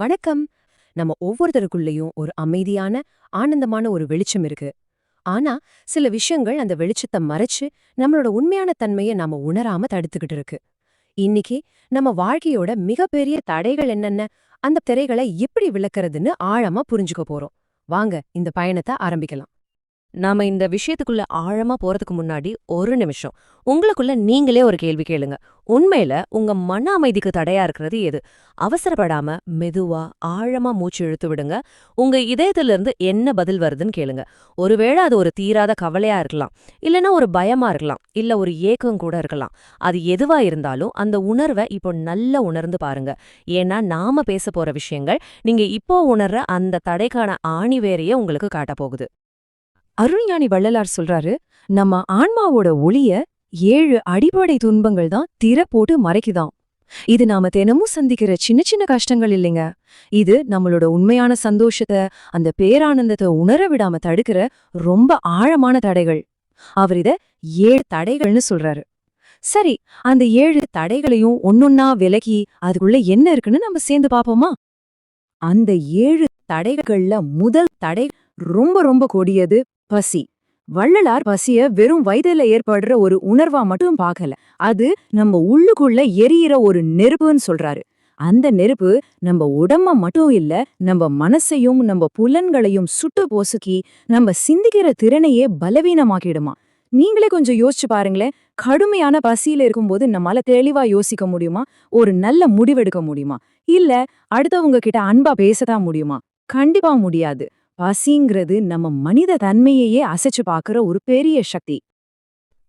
வணக்கம். நம்ம ஒவ்வொருத்தருக்குள்ளேயும் ஒரு அமைதியான ஆனந்தமான ஒரு வெளிச்சம் இருக்கு. ஆனா சில விஷயங்கள் அந்த வெளிச்சத்தை மறைச்சு நம்மளோட உண்மையான தன்மையை நாம உணராம தடுத்துக்கிட்டு இருக்கு. இன்னைக்கு நம்ம வாழ்க்கையோட மிகப்பெரிய தடைகள் என்னென்ன அந்த திரைகளை எப்படி விளக்குறதுன்னு ஆழமா புரிஞ்சுக்க போறோம். வாங்க இந்த பயணத்தை ஆரம்பிக்கலாம். நாம இந்த விஷயத்துக்குள்ள ஆழமா போறதுக்கு முன்னாடி ஒரு நிமிஷம். உங்களுக்குள்ள நீங்களே ஒரு கேள்வி கேளுங்க. உண்மையில உங்க மன அமைதிக்கு தடையா இருக்கிறது எது? அவசரப்படாம மெதுவா ஆழமா மூச்சு இழுத்து விடுங்க. உங்க இதயத்துல இருந்து என்ன பதில் வருதுன்னு கேளுங்க. ஒருவேளை அது ஒரு தீராத கவலையா இருக்கலாம். இல்லனா ஒரு பயமா இருக்கலாம். இல்ல ஒரு ஏக்கம் கூட இருக்கலாம். அது எதுவா இருந்தாலும் அந்த உணர்வை இப்போ நல்லா உணர்ந்து பாருங்க. ஏன்னா நாம பேச போற விஷயங்கள் நீங்க இப்போ உணர்ற அந்த தடைக்கான ஆணி வேறையே உங்களுக்கு காட்ட போகுது அருள்ஞானி வள்ளலார் சொல்றாரு நம்ம ஆன்மாவோட ஒளிய ஏழு அடிப்படை துன்பங்கள் தான் திற போட்டு மறைக்குதாம். இது நாம தினமும் சந்திக்கிற சின்ன சின்ன கஷ்டங்கள் இல்லைங்க. இது நம்மளோட உண்மையான சந்தோஷத்தை அந்த பேரானந்தத்தை உணர விடாம தடுக்கிற ரொம்ப ஆழமான தடைகள். அவர் இத ஏழு தடைகள்னு சொல்றாரு. சரி அந்த ஏழு தடைகளையும் ஒன்னொன்னா விலகி அதுக்குள்ள என்ன இருக்குன்னு நம்ம சேர்ந்து பாப்போமா? அந்த ஏழு தடைகள்ல முதல் தடை ரொம்ப ரொம்ப கொடியது பசி. வள்ளலார் பசிய வெறும் வயதுல ஏற்படுற ஒரு உணர்வா மட்டும் பார்க்கல. அது நம்ம உள்ளுக்குள்ள எரியிற ஒரு நெருப்புன்னு சொல்றாரு. அந்த நெருப்பு நம்ம உடம்ப மட்டும் இல்ல நம்ம மனசையும் நம்ம புலன்களையும் சுட்டு போசுக்கி நம்ம சிந்திக்கிற திறனையே பலவீனமாக்கிடுமா? நீங்களே கொஞ்சம் யோசிச்சு பாருங்களேன். கடுமையான பசியில இருக்கும்போது நம்மால தெளிவா யோசிக்க முடியுமா? ஒரு நல்ல முடிவெடுக்க முடியுமா? இல்ல அடுத்தவங்க கிட்ட அன்பா பேசதான் முடியுமா? கண்டிப்பா முடியாது. பசிங்கிறது நம்ம மனித தன்மையையே அசைச்சு பாக்குற ஒரு பெரிய சக்தி.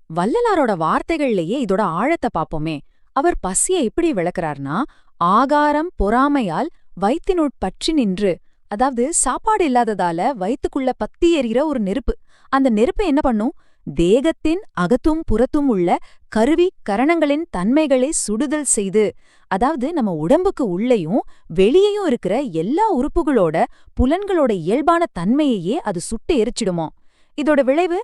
வள்ளலாரோட வார்த்தைகள்லயே இதோட ஆழத்தை பாப்போமே அவர் பசிய எப்படி விளக்குறார்னா ஆகாரம் பொறாமையால் வயிற்றினுட் பற்றி நின்று அதாவது சாப்பாடு இல்லாததால வயிற்றுக்குள்ள பத்தி எறிகிற ஒரு நெருப்பு. அந்த நெருப்பு என்ன பண்ணும்? தேகத்தின் அகத்தும் புறத்தும் உள்ள கருவி கரணங்களின் தன்மைகளை சுடுதல் செய்து அதாவது நம்ம உடம்புக்கு உள்ளேயும் வெளியேயும் இருக்கிற எல்லா உறுப்புகளோட புலன்களோட இயல்பான தன்மையையே அது சுட்டு எரிச்சிடுமோ? இதோட விளைவு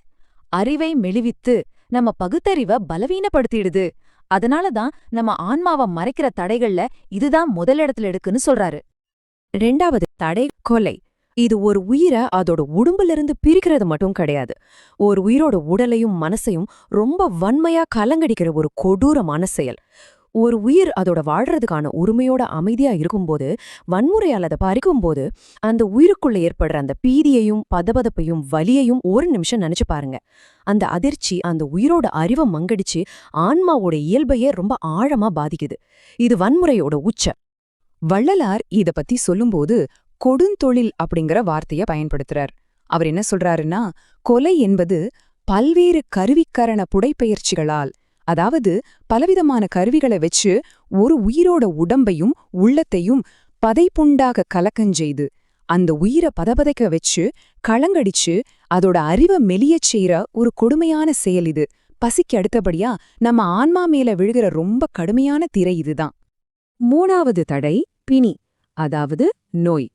அறிவை மெளிவித்து நம்ம பகுத்தறிவ பலவீனப்படுத்திடுது. அதனால தான் நம்ம ஆன்மாவை மறைக்கிற தடைகள்ல இதுதான் முதலிடத்துல எடுக்குன்னு சொல்றாரு. ரெண்டாவது தடை கொலை. இது ஒரு உயிரை அதோட உடம்பிலிருந்து பிரிக்கிறது மட்டும் கிடையாது. ஒரு உயிரோட உடலையும் மனசையும் ரொம்ப வன்மையா கலங்கடிக்கிற ஒரு கொடூரமான செயல். ஒரு உயிர் அதோட வாழ்றதுக்கான உரிமையோட அமைதியா இருக்கும்போது வன்முறையால் அதை பறிக்கும்போது அந்த உயிருக்குள்ள ஏற்படுற அந்த பீதியையும் பதபதப்பையும் வலியையும் ஒரு நிமிஷம் நினைச்சு பாருங்க. அந்த அதிர்ச்சி அந்த உயிரோட அறிவை மங்கடிச்சு ஆன்மாவோட இயல்பையே ரொம்ப ஆழமா பாதிக்குது. இது வன்முறையோட உச்ச. வள்ளலார் இத பத்தி சொல்லும்போது கொடுந்தொழில் அப்படிங்கிற வார்த்தைய பயன்படுத்துறார். அவர் என்ன சொல்றாருன்னா கொலை என்பது பல்வேறு கருவிக்கரண புடைப்பெயர்ச்சிகளால் அதாவது பலவிதமான கருவிகளை வச்சு ஒரு உயிரோட உடம்பையும் உள்ளத்தையும் பதைப்புண்டாக கலக்கஞ்செய்து அந்த உயிரை பதபதைக்க வச்சு களங்கடிச்சு அதோட அறிவை மெலியச் செய்யற ஒரு கொடுமையான செயல் இது. பசிக்கு அடுத்தபடியா நம்ம ஆன்மா மேல விழுகிற ரொம்ப கடுமையான திரை இதுதான் மூணாவது தடை பிணி அதாவது நோய்.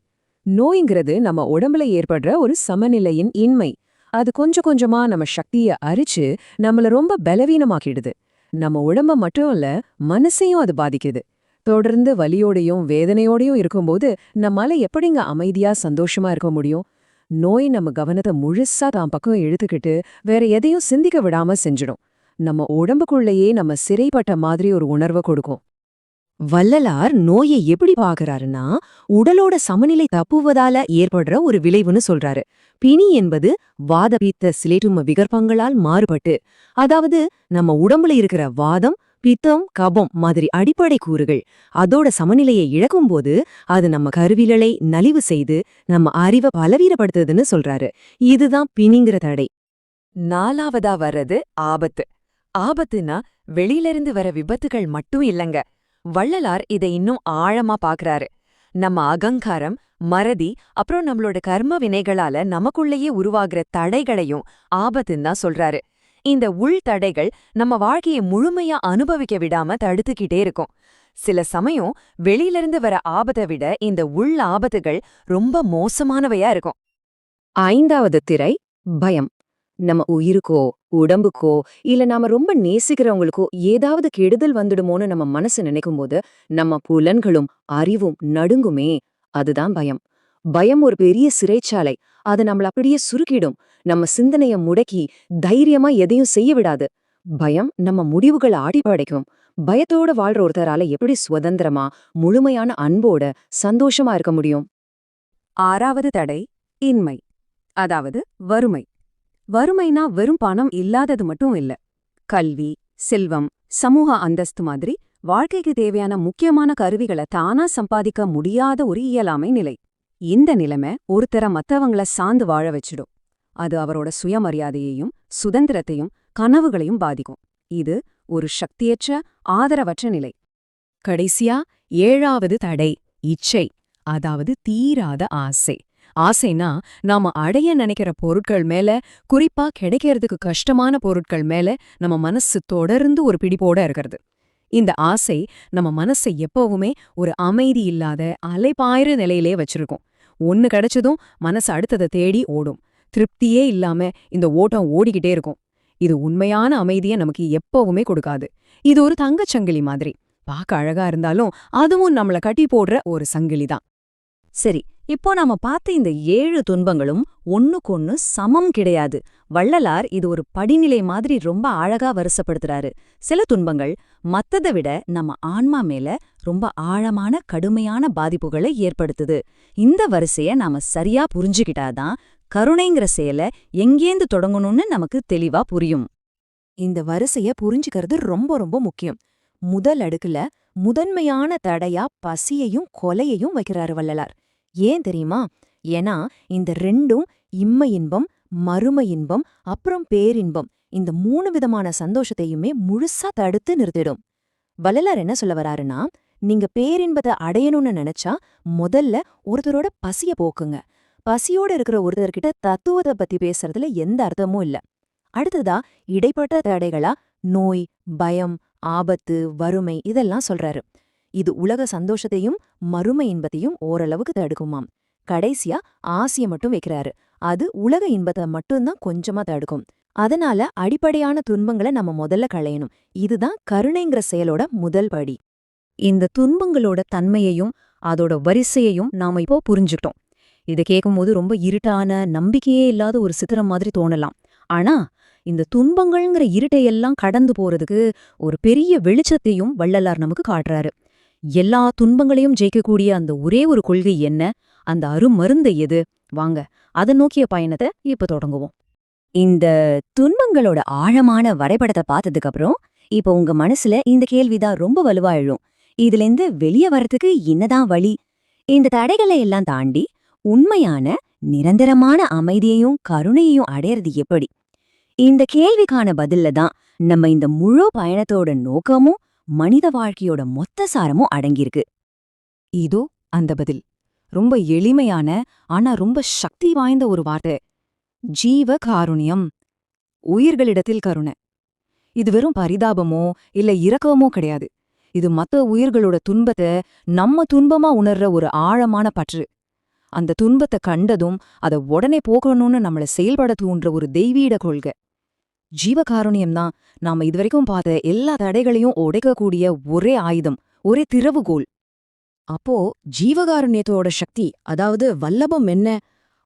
நோய்ங்கிறது நம்ம உடம்புல ஏற்படுற ஒரு சமநிலையின் இன்மை. அது கொஞ்சம் கொஞ்சமா நம்ம சக்திய அரிச்சு நம்மள ரொம்ப பலவீனமாக்கிடுது. நம்ம உடம்ப மட்டும் இல்ல மனசையும் அது பாதிக்குது. தொடர்ந்து வலியோடையும் வேதனையோடையும் இருக்கும்போது நம்மால எப்படிங்க அமைதியா சந்தோஷமா இருக்க முடியும்? நோய் நம்ம கவனத்தை முழுசா தான் பக்கம் இழுத்துக்கிட்டு வேற எதையும் சிந்திக்க விடாம செஞ்சிடும். நம்ம உடம்புக்குள்ளேயே நம்ம சிறைப்பட்ட மாதிரி ஒரு உணர்வை கொடுக்கும். வள்ளலார் நோயை எப்படி பாக்குறாருன்னா உடலோட சமநிலை தப்புவதால ஏற்படுற ஒரு விளைவுன்னு சொல்றாரு. பிணி என்பது வாதபீத்த சிலேட்டும விகற்பங்களால் மாறுபட்டு அதாவது நம்ம உடம்புல இருக்கிற வாதம் பித்தம் கபம் மாதிரி அடிப்படை கூறுகள் அதோட சமநிலையை இழக்கும்போது அது நம்ம கருவிகளை நலிவு செய்து நம்ம அறிவை பலவீனப்படுத்துதுன்னு சொல்றாரு. இதுதான் பிணிங்கிற தடை. நாலாவதா வர்றது ஆபத்து. ஆபத்துனா வெளியிலிருந்து வர விபத்துகள் மட்டும் இல்லங்க. வள்ளலார் இதை இன்னும் ஆழமா பாக்குறாரு. நம்ம அகங்காரம் மறதி அப்புறம் நம்மளோட கர்ம வினைகளால நமக்குள்ளேயே உருவாகிற தடைகளையும் ஆபத்துன்னு தான் சொல்றாரு. இந்த உள் தடைகள் நம்ம வாழ்க்கையை முழுமையா அனுபவிக்க விடாம தடுத்துக்கிட்டே இருக்கும். சில சமயம் வெளியிலிருந்து வர ஆபத்தை விட இந்த உள் ஆபத்துகள் ரொம்ப மோசமானவையா இருக்கும். ஐந்தாவது திரை பயம். நம்ம உயிருக்கோ உடம்புக்கோ இல்ல நாம ரொம்ப நேசிக்கிறவங்களுக்கோ ஏதாவது கெடுதல் வந்துடுமோன்னு நம்ம மனசு நினைக்கும்போது நம்ம புலன்களும் அறிவும் நடுங்குமே. அதுதான் பயம். பயம் ஒரு பெரிய சிறைச்சாலை. அது நம்மள அப்படியே சுருக்கிடும். நம்ம சிந்தனைய முடக்கி தைரியமா எதையும் செய்ய விடாது. பயம் நம்ம முடிவுகளை ஆடிப்படைக்கும் பயத்தோட வாழ்ற ஒருத்தரால எப்படி சுதந்திரமா முழுமையான அன்போட சந்தோஷமா இருக்க முடியும்? ஆறாவது தடை இன்மை. அதாவது வறுமை. வறுமைனா வெறும் பணம் இல்லாதது மட்டும் இல்ல. கல்வி செல்வம் சமூக அந்தஸ்து மாதிரி வாழ்க்கைக்கு தேவையான முக்கியமான கருவிகளை தானா சம்பாதிக்க முடியாத ஒரு இயலாமை நிலை. இந்த நிலைமை ஒருத்தர மத்தவங்கள சார்ந்து வாழ வச்சிடும். அது அவரோட சுயமரியாதையையும் சுதந்திரத்தையும் கனவுகளையும் பாதிக்கும். இது ஒரு சக்தியற்ற ஆதரவற்ற நிலை. கடைசியா ஏழாவது தடை இச்சை அதாவது தீராத ஆசை. ஆசைனா நாம அடைய நினைக்கிற பொருட்கள் மேல குறிப்பா கிடைக்கிறதுக்கு கஷ்டமான பொருட்கள் மேல நம்ம மனசு தொடர்ந்து ஒரு பிடிப்போட இருக்கிறது. இந்த ஆசை நம்ம மனசை எப்பவுமே ஒரு அமைதி இல்லாத அலைபாயிர நிலையிலே வச்சிருக்கோம். ஒன்னு கிடைச்சதும் மனசு அடுத்ததை தேடி ஓடும். திருப்தியே இல்லாம இந்த ஓட்டம் ஓடிக்கிட்டே இருக்கும். இது உண்மையான அமைதியை நமக்கு எப்பவுமே கொடுக்காது. இது ஒரு தங்கச் சங்கிலி மாதிரி. பார்க்க அழகா இருந்தாலும் அதுவும் நம்மள கட்டி போடுற ஒரு சங்கிலி தான். சரி இப்போ நாம பார்த்த இந்த ஏழு துன்பங்களும் ஒன்னுக்கொன்னு சமம் கிடையாது. வள்ளலார் இது ஒரு படிநிலை மாதிரி ரொம்ப அழகா வருசப்படுத்துறாரு. சில துன்பங்கள் மத்தத விட நம்ம ஆன்மா மேல ரொம்ப ஆழமான கடுமையான பாதிப்புகளை ஏற்படுத்துது. இந்த வரிசைய நாம சரியா புரிஞ்சுக்கிட்டாதான் கருணைங்கிற செயலை எங்கேந்து தொடங்கணும்னு நமக்கு தெளிவா புரியும். இந்த வரிசைய புரிஞ்சுக்கிறது ரொம்ப ரொம்ப முக்கியம். முதல் அடுக்குல முதன்மையான தடையா பசியையும் கொலையையும் வைக்கிறாரு வள்ளலார். ஏன் தெரியுமா? ஏன்னா இந்த ரெண்டும் இம்ம இன்பம் மறும இன்பம் அப்புறம் பேரின்பம். இந்த மூணு விதமான சந்தோஷத்தையுமே முழுசா தடுத்து நிறுத்திடும். வள்ளலார் என்ன சொல்ல வராருன்னா நீங்க பேரின்பத்தை அடையணும்னு நினைச்சா முதல்ல ஒருத்தரோட பசிய போக்குங்க. பசியோட இருக்கிற ஒருத்தர்கிட்ட தத்துவத்தை பத்தி பேசுறதுல எந்த அர்த்தமும் இல்ல. அடுத்ததா இடைப்பட்ட தடைகளா நோய் பயம் ஆபத்து வறுமை இதெல்லாம் சொல்றாரு. இது உலக சந்தோஷத்தையும் மறுமை இன்பத்தையும் ஓரளவுக்கு தடுக்குமாம். கடைசியா ஆசையை மட்டும் வைக்கிறாரு. அது உலக இன்பத்தை மட்டும்தான் கொஞ்சமா தடுக்கும். அதனால அடிப்படையான துன்பங்களை நம்ம முதல்ல களையணும். இதுதான் கருணைங்கிற செயலோட முதல் படி. இந்த துன்பங்களோட தன்மையையும் அதோட வரிசையையும் நாம இப்போ புரிஞ்சுக்கிட்டோம். இதை கேட்கும்போது ரொம்ப இருட்டான நம்பிக்கையே இல்லாத ஒரு சித்திரம் மாதிரி தோணலாம். ஆனா இந்த துன்பங்கள்ங்கிற இருட்டையெல்லாம் கடந்து போறதுக்கு ஒரு பெரிய வெளிச்சத்தையும் வள்ளலார் நமக்கு காட்டுறாரு. எல்லா துன்பங்களையும் ஜெயிக்கக்கூடிய அந்த ஒரே ஒரு கொள்கை என்ன? அந்த அருமருந்து எது? வாங்க அதை நோக்கிய பயணத்தை இப்ப தொடங்குவோம். இந்த துன்பங்களோட ஆழமான வரைபடத்தை பார்த்ததுக்கு அப்புறம் இப்ப உங்க மனசுல இந்த கேள்விதான் ரொம்ப வலுவா எழும் இதுல இருந்து வெளிய வரதுக்கு என்னதான் வழி? இந்த தடைகளை எல்லாம் தாண்டி உண்மையான நிரந்தரமான அமைதியையும் கருணையையும் அடையறது எப்படி? இந்த கேள்விக்கான பதில்ல தான் நம்ம இந்த முழு பயணத்தோட நோக்கமும் மனித வாழ்க்கையோட மொத்த சாரமும் அடங்கியிருக்கு. இதோ அந்த பதில். ரொம்ப எளிமையான ஆனா ரொம்ப சக்தி வாய்ந்த ஒரு வார்த்தை. ஜீவ காருண்யம் உயிர்களிடத்தில் கருணை. இது வெறும் பரிதாபமோ இல்ல இரக்கமோ கிடையாது. இது மத்த உயிர்களோட துன்பத்தை நம்ம துன்பமா உணர்ற ஒரு ஆழமான பற்று. அந்த துன்பத்தை கண்டதும் அதை உடனே போகணும்னு நம்மள செயல்பட தூண்டுற ஒரு தெய்வீட கொள்கை. ஜீவகாருண்யம் தான் நாம இதுவரைக்கும் பார்த்த எல்லா தடைகளையும் உடைக்கக்கூடிய ஒரே ஆயுதம் ஒரே திறவுகோல் அப்போ ஜீவகாருண்யத்தோட சக்தி அதாவது வல்லபம் என்ன?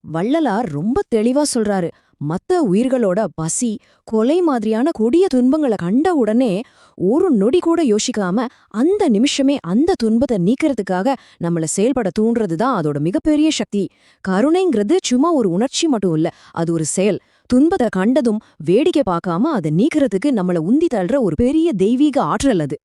வள்ளலார் ரொம்ப தெளிவா சொல்றாரு. மத்த உயிர்களோட பசி கொலை மாதிரியான கொடிய துன்பங்களை கண்ட உடனே ஒரு நொடி கூட யோசிக்காம அந்த நிமிஷமே அந்த துன்பத்தை நீக்கிறதுக்காக நம்மள செயல்பட தூண்டுறது தான் அதோட மிகப்பெரிய சக்தி. கருணைங்கிறது சும்மா ஒரு உணர்ச்சி மட்டும் இல்ல அது ஒரு செயல். துன்பத்தை கண்டதும் வேடிக்கை பார்க்காம அதை நீக்கிறதுக்கு நம்மள உந்தி தள்ளுற ஒரு பெரிய தெய்வீக ஆற்றல் அது.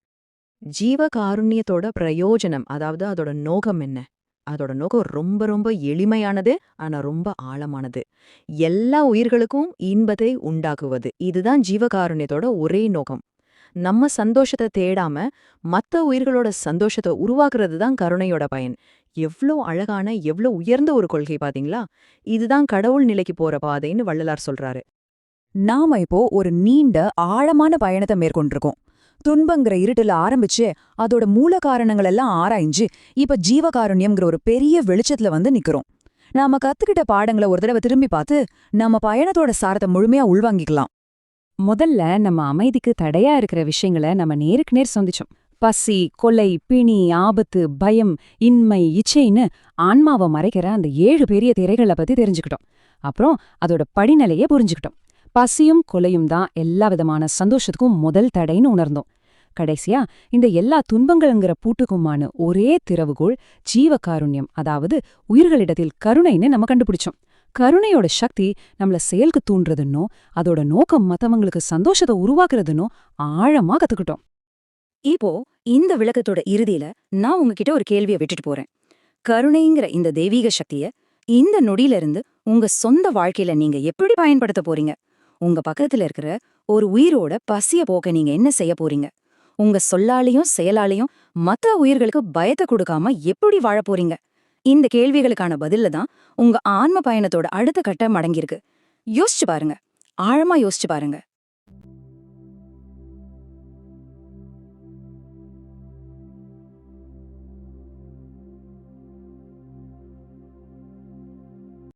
ஜீவ காருண்யத்தோட பிரயோஜனம் அதாவது அதோட நோக்கம் என்ன? அதோட நோக்கம் ரொம்ப ரொம்ப எளிமையானது ஆனா ரொம்ப ஆழமானது. எல்லா உயிர்களுக்கும் இன்பத்தை உண்டாக்குவது. இதுதான் ஜீவகாருண்யத்தோட ஒரே நோக்கம். நம்ம சந்தோஷத்தை தேடாம மத்த உயிர்களோட சந்தோஷத்தை உருவாக்குறது தான் கருணையோட பயன். எவ்ளோ அழகான எவ்ளோ உயர்ந்த ஒரு கொள்கை பாத்தீங்களா? இதுதான் கடவுள் நிலைக்கு போற பாதைன்னு வள்ளலார் சொல்றாரு. நாம இப்போ ஒரு நீண்ட ஆழமான பயணத்தை மேற்கொண்டிருக்கோம். துன்பங்கிற இருட்டுல ஆரம்பிச்சு அதோட மூல காரணங்கள் எல்லாம் ஆராய்ஞ்சு இப்ப ஜீவகாருண்யம்ங்கிற ஒரு பெரிய வெளிச்சத்துல வந்து நிக்கிறோம். நாம கத்துக்கிட்ட பாடங்களை ஒரு தடவை திரும்பி பார்த்து நம்ம பயணத்தோட சாரத்தை முழுமையா உள்வாங்கிக்கலாம். முதல்ல நம்ம அமைதிக்கு தடையா இருக்கிற விஷயங்களை நம்ம நேருக்கு நேர் சந்திச்சோம். பசி கொலை பிணி ஆபத்து பயம் இன்மை இச்சைன்னு ஆன்மாவை மறைக்கிற அந்த ஏழு பெரிய திரைகளை பத்தி தெரிஞ்சுக்கிட்டோம். அப்புறம் அதோட படிநிலையை புரிஞ்சுக்கிட்டோம். பசியும் கொலையும் தான் எல்லா விதமான சந்தோஷத்துக்கும் முதல் தடைன்னு உணர்ந்தோம். கடைசியா இந்த எல்லா துன்பங்கள்ங்கிற பூட்டுக்குமான ஒரே திறவுகோள் ஜீவகாருண்யம் அதாவது உயிர்களிடத்தில் கருணைன்னு நம்ம கண்டுபிடிச்சோம். கருணையோட சக்தி நம்மள செயலுக்கு தூண்டுறதுன்னோ அதோட நோக்கம் மத்தவங்களுக்கு சந்தோஷத்தை உருவாக்குறதுன்னோ ஆழமா கத்துக்கிட்டோம். இப்போ இந்த விளக்கத்தோட இறுதியில நான் உங்ககிட்ட ஒரு கேள்வியை விட்டுட்டு போறேன். கருணைங்கிற இந்த தெய்வீக சக்திய இந்த நொடியில இருந்து உங்க சொந்த வாழ்க்கையில நீங்க எப்படி பயன்படுத்த போறீங்க? உங்க பக்கத்துல இருக்கிற ஒரு உயிரோட பசிய போக்க நீங்க என்ன செய்ய போறீங்க? உங்க சொல்லாலையும் செயலாலையும் மத்த உயிர்களுக்கு பயத்தை கொடுக்காம எப்படி வாழ போறீங்க? இந்த கேள்விகளுக்கான பதில்ல தான் உங்க ஆன்ம பயணத்தோட அடுத்த கட்டம் அடங்கியிருக்கு. யோசிச்சு பாருங்க. ஆழமா யோசிச்சு பாருங்க.